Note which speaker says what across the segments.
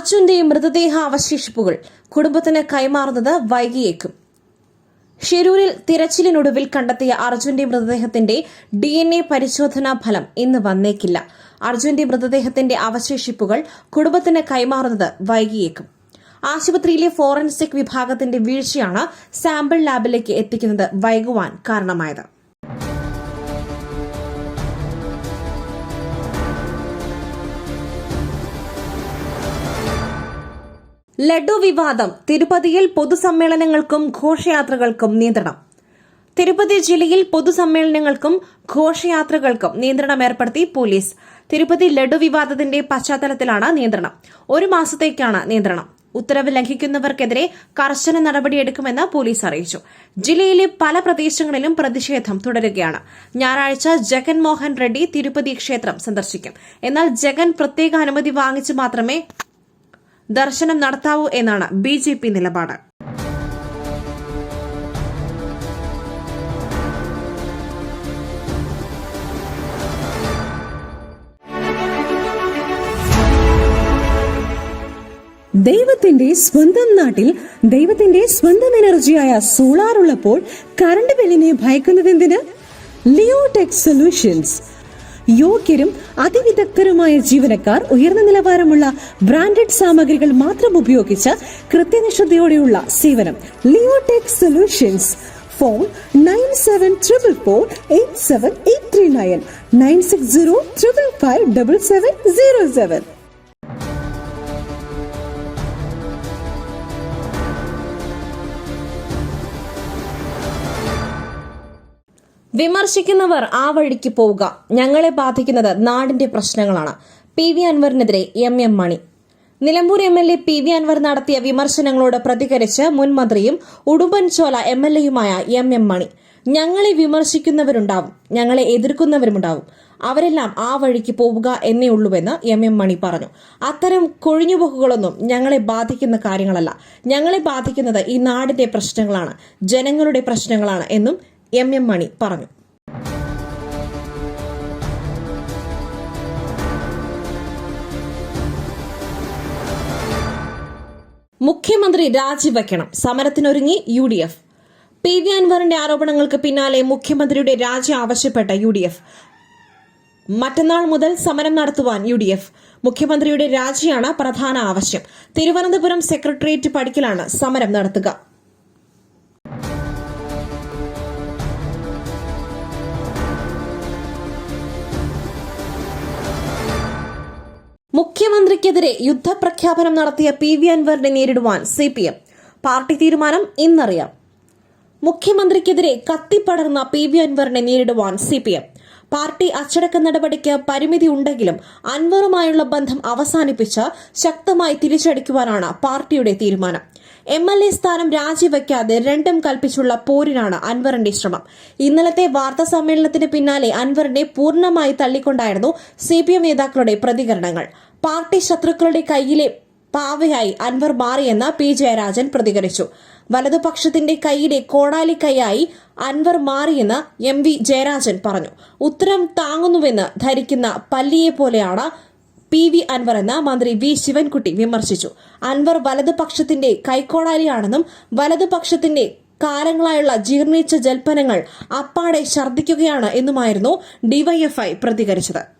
Speaker 1: അർജുന്റെ മൃതദേഹ അവശേഷിപ്പുകൾ കുടുംബത്തിന് കൈമാറുന്നത് വൈകിയേക്കും. ഷിരൂരിൽ തിരച്ചിലിനൊടുവിൽ കണ്ടെത്തിയ അർജുന്റെ മൃതദേഹത്തിന്റെ ഡി എൻ എ പരിശോധനാ ഫലം ഇന്ന് വന്നേക്കില്ല. അർജുന്റെ മൃതദേഹത്തിന്റെ അവശേഷിപ്പുകൾ കുടുംബത്തിന് കൈമാറുന്നത് വൈകിയേക്കും. ആശുപത്രിയിലെ ഫോറൻസിക് വിഭാഗത്തിന്റെ വീഴ്ചയാണ് സാമ്പിൾ ലാബിലേക്ക് എത്തിക്കുന്നത് വൈകുവാൻ കാരണമായത്. ലഡു വിവാദം തിരുപ്പതിയിൽ പൊതുസമ്മേളനങ്ങൾക്കും ഘോഷയാത്രകൾക്കും നിയന്ത്രണം. തിരുപ്പതി ജില്ലയിൽ പൊതുസമ്മേളനങ്ങൾക്കും ഘോഷയാത്രകൾക്കും നിയന്ത്രണം ഏർപ്പെടുത്തി പോലീസ്. തിരുപ്പതി ലഡു വിവാദത്തിന്റെ പശ്ചാത്തലത്തിലാണ് നിയന്ത്രണം. ഒരു മാസത്തേക്കാണ് നിയന്ത്രണം. ഉത്തരവ് ലംഘിക്കുന്നവർക്കെതിരെ കർശന നടപടിയെടുക്കുമെന്ന് പോലീസ് അറിയിച്ചു. ജില്ലയിലെ പല പ്രദേശങ്ങളിലും പ്രതിഷേധം തുടരുകയാണ്. ഞായറാഴ്ച ജഗൻ മോഹൻ റെഡ്ഡി തിരുപ്പതി ക്ഷേത്രം സന്ദർശിക്കും. എന്നാൽ ജഗൻ പ്രത്യേക അനുമതി വാങ്ങിച്ച് മാത്രമേ ദർശനം നടത്താവൂ എന്നാണ് ബി ജെ പി നിലപാട്.
Speaker 2: ദൈവത്തിന്റെ സ്വന്തം നാട്ടിൽ ദൈവത്തിന്റെ സ്വന്തം എനർജിയായ സോളാർ ഉള്ളപ്പോൾ കറണ്ട് ബില്ലിനെ ഭയക്കുന്നതെന്തിന്? Leotech solutions. യോഗ്യരും അതിവിദഗ്ധരുമായ ജീവനക്കാർ ഉയർന്ന നിലവാരമുള്ള ബ്രാൻഡഡ് സാമഗ്രികൾ മാത്രം ഉപയോഗിച്ച് കൃത്യനിഷ്ഠതയോടെയുള്ള സേവനം. Leotech solutions phone nine seven triple four eight seven eight three nine nine six zero triple five double seven zero seven
Speaker 1: വിമർശിക്കുന്നവർ ആ വഴിക്ക് പോവുക. ഞങ്ങളെ ബാധിക്കുന്നത് നാടിന്റെ പ്രശ്നങ്ങളാണ്. P V അൻവറിനെതിരെ M M Mani. Nilambur M L A P V Anvar നടത്തിയ വിമർശനങ്ങളോട് പ്രതികരിച്ച് മുൻ മന്ത്രിയും ഉടുമ്പൻചോല എം എൽ എയുമായ എം എം മണി. ഞങ്ങളെ വിമർശിക്കുന്നവരുണ്ടാവും. ഞങ്ങളെ എതിർക്കുന്നവരുമുണ്ടാവും. അവരെല്ലാം ആ വഴിക്ക് പോവുക എന്നേ ഉള്ളൂവെന്ന് എം എം മണി പറഞ്ഞു. അത്തരം കൊഴിഞ്ഞുപോക്കുകളൊന്നും ഞങ്ങളെ ബാധിക്കുന്ന കാര്യങ്ങളല്ല. ഞങ്ങളെ ബാധിക്കുന്നത് ഈ നാടിന്റെ പ്രശ്നങ്ങളാണ്. ജനങ്ങളുടെ പ്രശ്നങ്ങളാണ് എന്നും എം എം മണി പറഞ്ഞു. മുഖ്യമന്ത്രി രാജിവെക്കണം. സമരത്തിനൊരുങ്ങി U D F. P V അൻവറിന്റെ ആരോപണങ്ങൾക്ക് പിന്നാലെ മുഖ്യമന്ത്രിയുടെ രാജി ആവശ്യപ്പെട്ട യു ഡി എഫ്. മറ്റന്നാൾ മുതൽ സമരം നടത്തുവാൻ യു ഡി എഫ്. മുഖ്യമന്ത്രിയുടെ രാജിയാണ് പ്രധാന ആവശ്യം. തിരുവനന്തപുരം സെക്രട്ടേറിയറ്റ് പടിക്കലാണ് സമരം നടത്തുക. മുഖ്യമന്ത്രിക്കെതിരെ യുദ്ധപ്രഖ്യാപനം നടത്തിയ പി വി അൻവറിനെ നേരിടുവാൻ സി പി എം പാർട്ടി തീരുമാനം ഇന്നറിയാം. മുഖ്യമന്ത്രിക്കെതിരെ കത്തിപ്പടർന്ന പി വി അൻവറിനെ നേരിടുവാൻ സി പി എം പാർട്ടി അച്ചടക്ക നടപടിക്ക് പരിമിതി ഉണ്ടെങ്കിലും അൻവറുമായുള്ള ബന്ധം അവസാനിപ്പിച്ച് ശക്തമായി തിരിച്ചടിക്കുവാനാണ് പാർട്ടിയുടെ തീരുമാനം. എം എൽ എ സ്ഥാനം രാജിവെക്കാതെ രണ്ടും കൽപ്പിച്ചുള്ള പോരിനാണ് അൻവറിന്റെ ശ്രമം. ഇന്നലത്തെ വാർത്താ സമ്മേളനത്തിന് പിന്നാലെ അൻവറിനെ പൂർണമായി തള്ളിക്കൊണ്ടായിരുന്നു സി പി എം നേതാക്കളുടെ പ്രതികരണങ്ങൾ. പാർട്ടി ശത്രുക്കളുടെ കയ്യിലെ പാവയായി അൻവർ മാറിയെന്ന് പി ജയരാജൻ പ്രതികരിച്ചു. വലതുപക്ഷത്തിന്റെ കൈയിലെ കോടാലി കൈയായി അൻവർ മാറിയെന്ന് എം വി ജയരാജൻ പറഞ്ഞു. ഉത്തരം താങ്ങുന്നുവെന്ന് ധരിക്കുന്ന പല്ലിയെ പോലെയാണ് പി വി അൻവർ എന്ന് മന്ത്രി വി ശിവൻകുട്ടി വിമർശിച്ചു. അൻവർ വലതുപക്ഷത്തിന്റെ കൈക്കോടാലിയാണെന്നും വലതുപക്ഷത്തിന്റെ കാലങ്ങളായുള്ള ജീർണിച്ച ജൽപ്പനങ്ങൾ അപ്പാടെ ഛർദ്ദിക്കുകയാണ് എന്നുമായിരുന്നു ഡിവൈഎഫ്ഐ പ്രതികരിച്ചത്.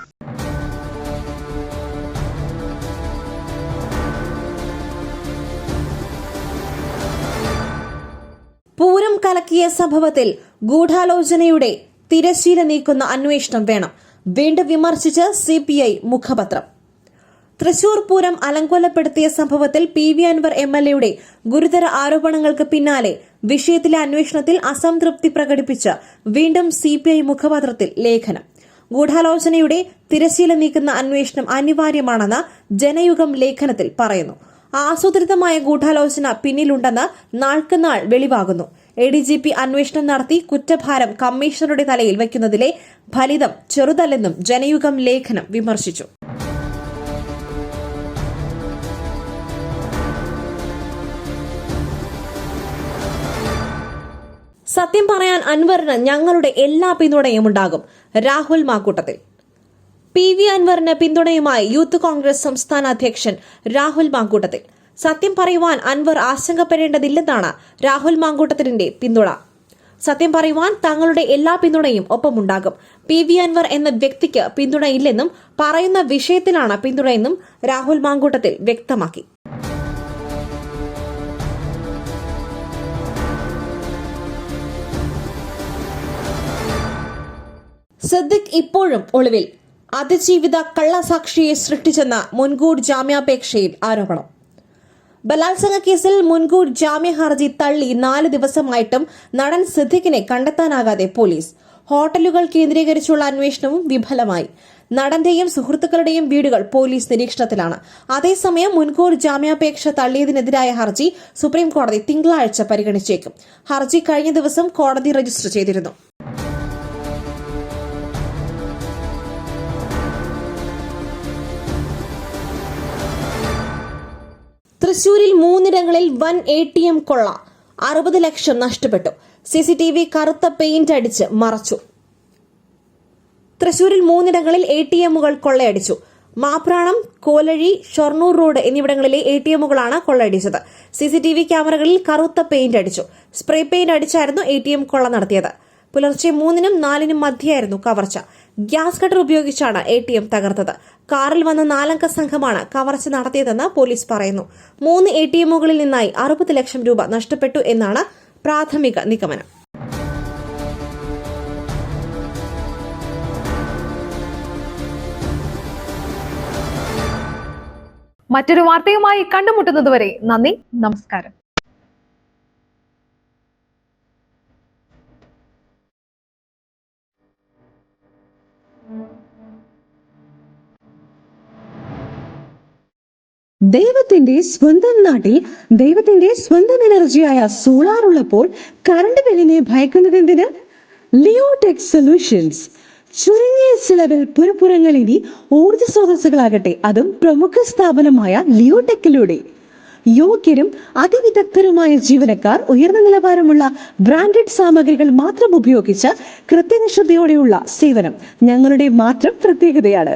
Speaker 1: കലക്കിയ സംഭവത്തിൽ ഗൂഢാലോചനയുടെ തിരശീല നീക്കുന്ന അന്വേഷണം വേണം. വീണ്ടും വിമർശിച്ച് സി പി ഐ മുഖപത്രം. തൃശൂർ പൂരം അലങ്കോലപ്പെടുത്തിയ സംഭവത്തിൽ P V Anvar M L എയുടെ ഗുരുതര ആരോപണങ്ങൾക്ക് പിന്നാലെ വിഷയത്തിലെ അന്വേഷണത്തിൽ അസംതൃപ്തി പ്രകടിപ്പിച്ച് വീണ്ടും സി പി ഐ മുഖപത്രത്തിൽ ലേഖനം. ഗൂഢാലോചനയുടെ തിരശീല നീക്കുന്ന അന്വേഷണം അനിവാര്യമാണെന്ന് ജനയുഗം ലേഖനത്തിൽ പറയുന്നു. ആസൂത്രിതമായ ഗൂഢാലോചന പിന്നിലുണ്ടെന്ന് നാൾക്കുനാൾ വെളിവാകുന്നു. എ ഡി ജി പി അന്വേഷണം നടത്തി കുറ്റഭാരം കമ്മീഷണറുടെ തലയിൽ വയ്ക്കുന്നതിലെ ഫലിതം ചെറുതല്ലെന്നും ജനയുഗം ലേഖനം വിമർശിച്ചു. സത്യം പറയാൻ അൻവറിന് ഞങ്ങളുടെ എല്ലാ പിന്തുണയും ഉണ്ടാകും. രാഹുൽ മാക്കൂട്ടത്തിൽ. പി വി അൻവറിന് പിന്തുണയുമായി യൂത്ത് കോൺഗ്രസ് സംസ്ഥാന അധ്യക്ഷൻ രാഹുൽ മാങ്കൂട്ടത്തിൽ സത്യം പറയുവാൻ അൻവർ ആശങ്കപ്പെടേണ്ടതില്ലെന്നാണ് രാഹുൽ മാങ്കൂട്ടത്തിന്റെ പിന്തുണ. സത്യം പറയുവാൻ തങ്ങളുടെ എല്ലാ പിന്തുണയും ഒപ്പമുണ്ടാകും. പി വി അൻവർ എന്ന വ്യക്തിക്ക് പിന്തുണയില്ലെന്നും പറയുന്ന വിഷയത്തിലാണ് പിന്തുണയെന്നും രാഹുൽ മാങ്കൂട്ടത്തിൽ വ്യക്തമാക്കി. സിദ്ദിഖ് ഇപ്പോഴും ഒളിവിൽ. അതിജീവിത കള്ളസാക്ഷിയെ സൃഷ്ടിച്ചെന്ന മുൻകൂർ ജാമ്യാപേക്ഷയിൽ ആരോപണം. ബലാത്സംഗ കേസിൽ മുൻകൂർ ജാമ്യ ഹർജി തള്ളി നാല് ദിവസമായിട്ടും നടൻ സിദ്ദിഖിനെ കണ്ടെത്താനാകാതെ പോലീസ്. ഹോട്ടലുകൾ കേന്ദ്രീകരിച്ചുള്ള അന്വേഷണവും വിഫലമായി. നടന്റെയും സുഹൃത്തുക്കളുടെയും വീടുകൾ പോലീസ് നിരീക്ഷണത്തിലാണ്. അതേസമയം മുൻകൂർ ജാമ്യാപേക്ഷ തള്ളിയതിനെതിരായ ഹർജി സുപ്രീം കോടതി തിങ്കളാഴ്ച പരിഗണിച്ചേക്കും. ഹർജി കഴിഞ്ഞ ദിവസം കോടതി രജിസ്റ്റർ ചെയ്തിരുന്നു. തൃശൂരിൽ മൂന്നിടങ്ങളിൽ വൻ എ ടി എം കൊള്ള അറുപത് ലക്ഷം നഷ്ടപ്പെട്ടു. സി സി ടി വി കറുത്ത പെയിന്റ് അടിച്ച് മറച്ചു. തൃശൂരിൽ മൂന്നിടങ്ങളിൽ എ ടി എമ്മുകൾ കൊള്ളയടിച്ചു. മാപ്രാണം കോലഴി ഷൊർണൂർ റോഡ് എന്നിവിടങ്ങളിലെ എ ടി എമ്മുകളാണ് കൊള്ളയടിച്ചത്. സി സി ടി വി ക്യാമറകളിൽ കറുത്ത പെയിന്റ് അടിച്ചു. സ്പ്രേ പെയിന്റ് അടിച്ചായിരുന്നു എ ടി എം കൊള്ള നടത്തിയത്. പുലർച്ചെ മൂന്നിനും നാലിനും മധ്യയായിരുന്നു കവർച്ച. ഗ്യാസ് കട്ടർ ഉപയോഗിച്ചാണ് എ ടി എം തകർത്തത്. കാറിൽ വന്ന നാലംഗ സംഘമാണ് കവർച്ച നടത്തിയതെന്ന് പോലീസ് പറയുന്നു. മൂന്ന് എ ടി എമ്മുകളിൽ നിന്നായി അറുപത് ലക്ഷം രൂപ നഷ്ടപ്പെട്ടു എന്നാണ് പ്രാഥമിക നിഗമനം.
Speaker 3: മറ്റൊരു വാർത്തയുമായി കണ്ടുമുട്ടുന്നതുവരെ നന്ദി നമസ്കാരം.
Speaker 2: ദൈവത്തിന്റെ സ്വന്തം നാട്ടിൽ ദൈവത്തിന്റെ സ്വന്തം എനർജിയായ സോളാർ ഉള്ളപ്പോൾ കറണ്ട് ബില്ലിനെ ഭയക്കുന്നത് എന്തിന്? ലിയോടെക് സൊല്യൂഷൻസ് ചുരുങ്ങിയ ചിലവിൽ പുരപ്പുറങ്ങൾ ഇനി ഊർജ സ്രോതസ്സുകളാകട്ടെ. അതും പ്രമുഖ സ്ഥാപനമായ ലിയോടെക്കിലൂടെ യോഗ്യരും അതിവിദഗ്ധരുമായ ജീവനക്കാർ ഉയർന്ന നിലവാരമുള്ള ബ്രാൻഡഡ് സാമഗ്രികൾ മാത്രം ഉപയോഗിച്ച് കൃത്യനിഷ്ഠതയോടെയുള്ള സേവനം ഞങ്ങളുടെ മാത്രം പ്രത്യേകതയാണ്.